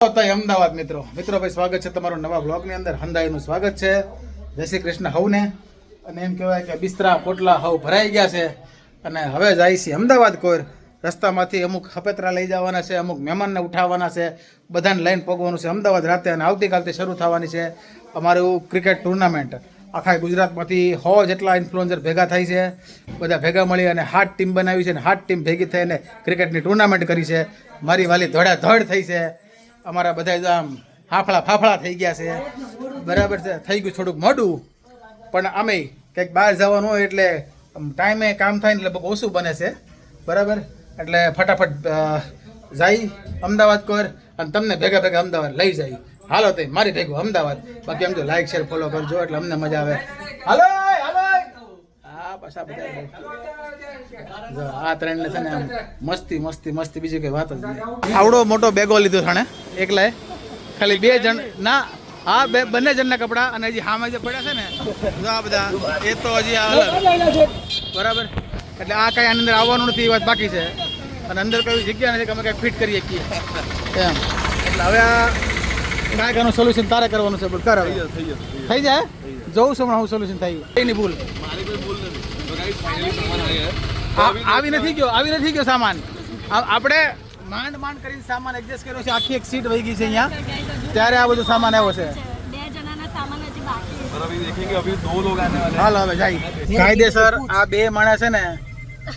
અમદાવાદ મિત્રો. મિત્રો ભાઈ, સ્વાગત છે તમારું નવા બ્લોગની અંદર. હંદાઈનું સ્વાગત છે. જય શ્રી કૃષ્ણ હવને. અને એમ કહેવાય કે બિસ્તરા, પોટલા, હવ ભરાઈ ગયા છે. અને હવે જાય છે અમદાવાદ કોઈ રસ્તામાંથી અમુક હપેતરા લઈ જવાના છે, અમુક મહેમાનને ઉઠાવવાના છે. બધાને લઈને પગવાનું છે અમદાવાદ રાતે અને આવતીકાલથી શરૂ થવાની છે અમારું ક્રિકેટ ટુર્નામેન્ટ. આખા ગુજરાતમાંથી સો જેટલા ઇન્ફ્લુએન્સર ભેગા થાય છે, બધા ભેગા મળી અને હાર્ટ ટીમ બનાવી છે અને હાર્ટ ટીમ ભેગી થઈને ક્રિકેટની ટુર્નામેન્ટ કરી છે. મારી વાલી ધોળાધડ થઈ છે. અમારા બધા જ આમ હાફળા ફાફળા થઈ ગયા છે. બરાબર છે. થઈ ગયું થોડુંક મોડું. પણ અમે કંઈક બહાર જવાનું હોય એટલે ટાઈમે કામ થાય ને બહુ ઓછું બને છે. બરાબર? એટલે ફટાફટ જાય. અમદાવાદ કર અને તમને ભેગા ભેગા અમદાવાદ લઈ જાય. હાલો તો મારી ભેગું અમદાવાદ. બાકી એમ તો લાઈક શેર ફોલો કરજો એટલે અમને મજા આવે. હાલો! હાલો પાછા બધા આ ત્રણ છે ને મસ્તી મસ્તી મસ્તી. બીજું કઈ વાત જ નહીં. આવડો મોટો બેગો લીધો થાણે એકલાએ. ખાલી બે જણ ના હા બે બંને જણના કપડાં અને હજી હામાં જે પડ્યા છે ને જો આ બધા એ તો હજી આ બરાબર? એટલે આ કઈ આની અંદર આવવાનું નથી એ વાત બાકી છે. અને અંદર કઈ જગ્યા નથી કે અમે કઈ ફિટ કરી શકીએ. એમ. એટલે હવે આ કાંઈક એનું સોલ્યુશન તારે કરવાનું છે પણ કર થઈ જાય? જોઉં છું હમણાં હું સોલ્યુશન થાય. એની ભૂલ. આ- આવી નથી ગયો આવી નથી ગયો સામાન. આપણે માંડ માંડ કરીને સામાન એડજસ્ટ કર્યો છે આખી એક સીટ વહી ગઈ છે અહીંયા. ત્યારે આ બધો સામાન આવ્યો છે. હાલ હવે જાય. કાયદેસર આ બે માણસ છે ને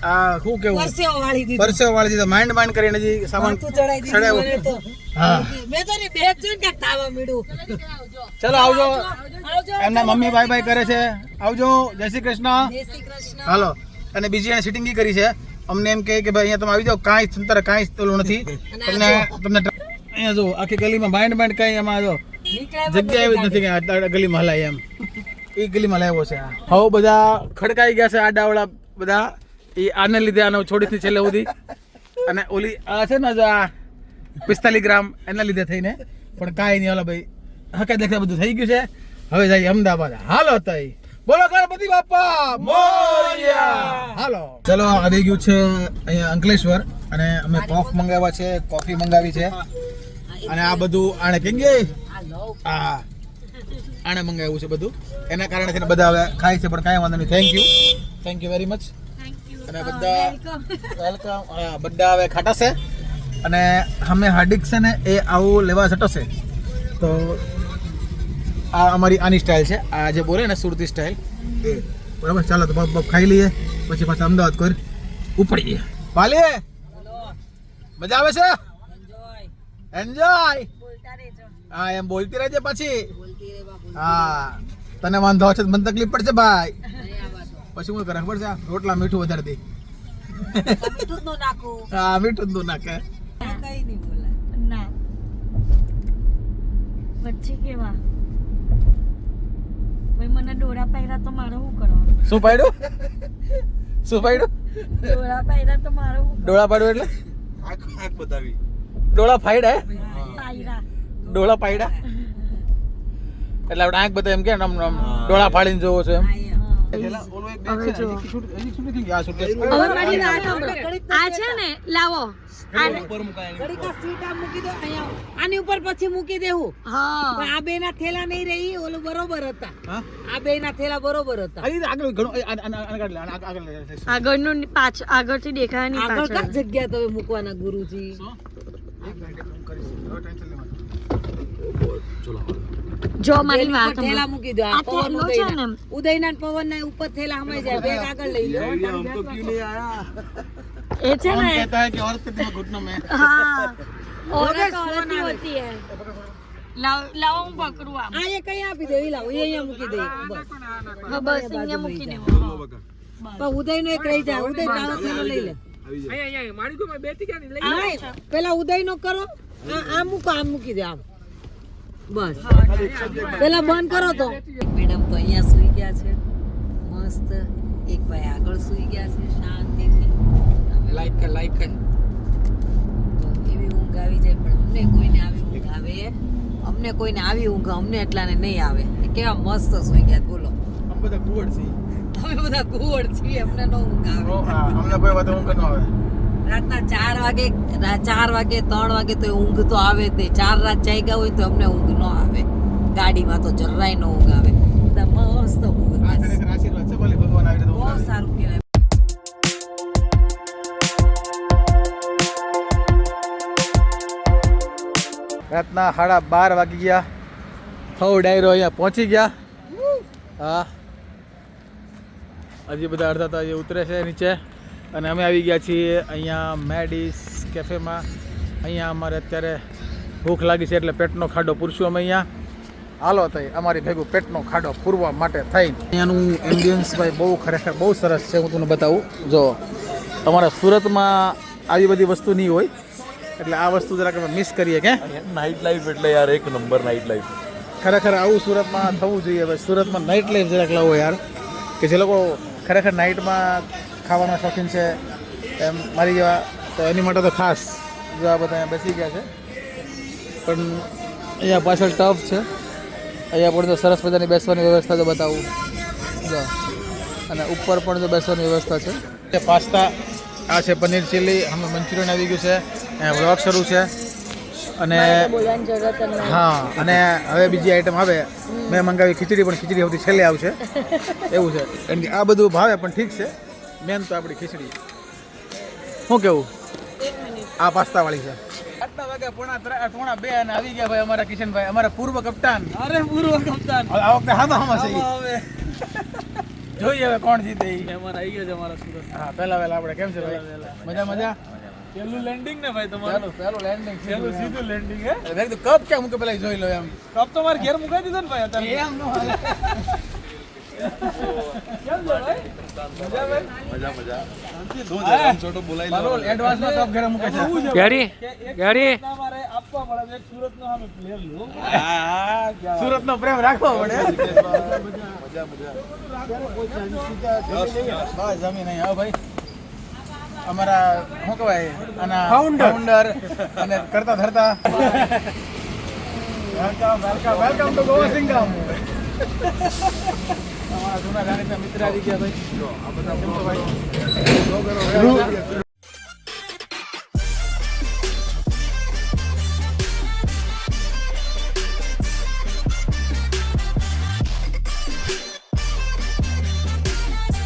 આ શું કેવું? પરસેવો વાળી દીધું. પરસેવો વાળી દીધો. માઇન્ડ માઇન્ડ કરીને હજી સામાન ચડાઈ દીધું. હા. મેં તો ને બે જોઈને કે તાવા મીડું ચલો આવજો. એમના મમ્મી બાય બાય કરે છે. આવજો. જય શ્રી કૃષ્ણ. જય શ્રી કૃષ્ણ. હાલો. અને બીજી એને સિટિંગ કરી છે. અમને એમ કહે કે ભાઈ અહીંયા તમે આવી જાઓ. કાંઈ તંતર કાંઈ તોલું નથી. તમને તમને અહીંયા જો આખી ગલીમાં બાઇન્ડ બાઇન્ડ કાંઈ એમાં જો જગ્યા એવી જ નથી કે ગલીમાં હલાય એમ. એ ગલીમાં લાવ્યો છે હવે બધા ખડકાઈ ગયા છે આડાવાળા બધા. એ આને લીધે આનો છોડીથી છેલ્લે સુધી. અને ઓલી આ છે ને આ પિસ્તાલીસ ગ્રામ એના લીધે થઈને. પણ કાંઈ નહીં, હાલો ભાઈ. હકે દેખે બધું થઈ ગયું છે. હવે જાય અમદાવાદ. હાલો તઈ. બોલો ગણપતિ બાપા. મોરિયા. હાલો. ચલો આવી ગયું છે અહીંયા અંકલેશ્વર. અને અમે કોફ મંગાવ્યા છે, કોફી મંગાવી છે. અને આ બધું આણે કેમ ગઈ આ આણે મંગાવ્યું છે બધું. એના કારણે બધા હવે ખાય છે, પણ કાંઈ વાંધો નહીં. Thank you thank you very much અને બધા વેલકમ બધા હવે ખાટાશે અને અમે હાર્દિક છે ને એ આવું લેવા જટશે તો આ અમારી આની સ્ટાઇલ છે. આ જે બોલે ને સુરતી સ્ટાઇલ એ. બરાબર? ચાલો તો બપ ખાઈ લઈએ. પછી પાછા અમદાવાદ કોઈ ઉપડીએ. પાલીએ મજા આવે છે? એન્જોય હા એમ બોલતી રહેજે પછી. હા તને વાંધો છે મને તકલીફ પડશે ભાઈ. પછી હું કરે ખબર છે રોટલા મીઠું વધારે દે. મીઠું હા મીઠું નાખે. ના. વચ્ચે કેવા? ભાઈ મને ડોરા પહેરા તો મારો શું કરવાનું? શું પાડ્યું? શું પાડ્યું? તો મારો ડોળા પાડ્યું એટલે? આંખ આંખ બતાવી. ડોળા ફાઈડા ડોળા પાયડા એટલે આપણે આંખ બતાવી એમ કે આમ ડોળા ફાડીને જોવો છો એમ? આ છે ને લાવો. આને- ઘડીક આ સીટ આમ મૂકી દો અહીંયા. આની ઉપર પછી મૂકી દેવું. હા. આ બે ના થેલા નહીં રહી ઓલું બરોબર હતા. આ બે ના થેલા બરોબર હતા. આગળ આ- આગળ લે, આ- આગળ આગળનું પાછ આગળથી દેખાય આગળ જગ્યા તમે મૂકવાના ગુરુજી? એક મિનિટ, હું કરીશ. હવે ટેન્શન લેવાનું. જો મારી તેની વાત ઉપર થેલા સાંભળો. મૂકી દો આ આ પવન થેલો છે ઉદયના ને? ઉદયના ને પવનના ઉપર થેલા હમાઈ જાય બેગ આગળ લઈ લો हम तो क्यों नहीं आया એ છે कौन ને कहता है कि औरत के दिमाग घुटनों में હા औरत औरत ही होती है લાવ લાવો હું પકડું આમ આ એ કઈ આપી દે લાવો એ અહીંયા મૂકી દે બસ હા, બસ અહીંયા મૂકી દેવું પણ ઉદય નો એક રહી જાય ઉદય તારો થેલો લઈ લે આ પેલા ઉદય નો કરો આ આ મૂકો આમ મૂકી દે આમ બસ. પેલા બંધ કરો તો. મેડમ તો અહીંયા સૂઈ ગયા છે. મસ્ત. એક ભાઈ આગળ સૂઈ ગયા છે શાંતિથી. લાઈક કર લાઈક કર. એવી ઊંઘ આવી જાય પણ અમને કોઈને આવી ઊંઘ આવે. અમને કોઈને આવી ઊંઘ અમને એટલાને નહીં આવે. કેવા મસ્ત સુઈ ગયા બોલો. અમે બધા કુવડ છીએ. અમે બધા કુવડ છીએ અમને નો ઊંઘ આવે. અમને કોઈ વાત ઊંઘ ન આવે. રાતના ચાર વાગે ચાર વાગે ત્રણ વાગે તો ઊંઘ તો આવે નહીં. ચાર રાત જાગ્યા હોય તો અમને ઊંઘ ન આવે. ગાડીમાં તો જરાય ન ઊંઘ આવે. મસ્ત ઊંઘ બહુ સારું કહેવાય. રાતના સાડા બાર વાગી ગયા. હવ ડાયરો અહીંયા પહોંચી ગયા. હા. હજી બધા અડધા તો અહીંયા ઉતરે છે નીચે. અને અમે આવી ગયા છીએ અહીંયા મેડીસ કેફેમાં. અહીંયા અમારે અત્યારે ભૂખ લાગી છે એટલે પેટનો ખાડો પૂરશું અમે અહીંયા. હાલો થઈ અમારી ભેગું પેટનો ખાડો પૂરવા માટે થઈ. અહીંયાનું એમ્બિયન્સ ભાઈ બહુ ખરેખર બહુ સરસ છે હું તમને બતાવું. જો તમારા સુરતમાં આવી બધી વસ્તુ નહીં હોય એટલે આ વસ્તુ જરાક અમે મિસ કરીએ કે? નાઇટ લાઈફ એટલે યાર એક નંબર નાઇટ લાઈફ ખરેખર આવું સુરતમાં થવું જોઈએ. સુરતમાં નાઇટ લાઈફ જરાક લાવો યાર કે જે લોકો ખરેખર નાઇટમાં ખાવાના શોખીન છે એમ મારી જેવા તો એની માટે તો ખાસ જો આ બધા અહીંયા બેસી ગયા છે. પણ અહીંયા પાછળ ટફ છે. અહીંયા પણ તો સરસ મજાની બેસવાની વ્યવસ્થા તો બતાવું. જો. અને ઉપર પણ તો બેસવાની વ્યવસ્થા છે. તે પાસ્તા આ છે પનીર ચીલી અમે મંચુરિયન આવી ગયું છે. વ્લોગ શરૂ છે. અને હા અને હવે બીજી આઈટમ આવે. મેં મંગાવી ખીચડી પણ ખીચડી સૌથી છેલ્લે આવશે. એવું છે. કારણ કે આ બધું ભાવે પણ ઠીક છે. મેન તો આપણી ખીચડી. શું કેવું? આ પાસ્તા વાળી છે. આટલા વાગે પોણા ત્રણ પોણા બે અને આવી ગયા ભાઈ અમારા કિશનભાઈ અમારા પૂર્વ કપ્તાન. અરે પૂર્વ કપ્તાન. આ વખતે હામા હામા છે જોઈએ હવે કોણ જીતે. મહેમાન આવી ગયા છે અમારા સુરત. હા પહેલા વહેલા આપણે કેમ છે ભાઈ? મજા મજા? પહેલું લેન્ડિંગ ને ભાઈ તમારું? પહેલું પહેલું લેન્ડિંગ પેલું સીધું લેન્ડિંગ હે? મેં કીધું કપ ક્યાં મૂકે? પેલા જોઈ લો એમ. કપ તો મારે ઘેર મુકાઈ દીધો ને ભાઈ અત્યારે. એમ નો હાલે. કેમ ભાઈ મજા મજા. મજા દો જરા છોટો બોલાઈ મારો એડવાન્સમાં કપ ઘરે મૂકે છે ગાડી ગાડી મારે આપવા પડે એક સુરત નો પ્લેયર લો. હા હા પ્રેમ રાખવો પડે. મજા મજા. જમીન અહીં આવો ભાઈ. અમારા શું કહેવાય આના ફાઉન્ડર અને કરતા ધરતા. Welcome welcome welcome to Goa Singham જૂના જાણીતા મિત્ર આવી ગયા ભાઈ. જો આ બધા ભાઈ?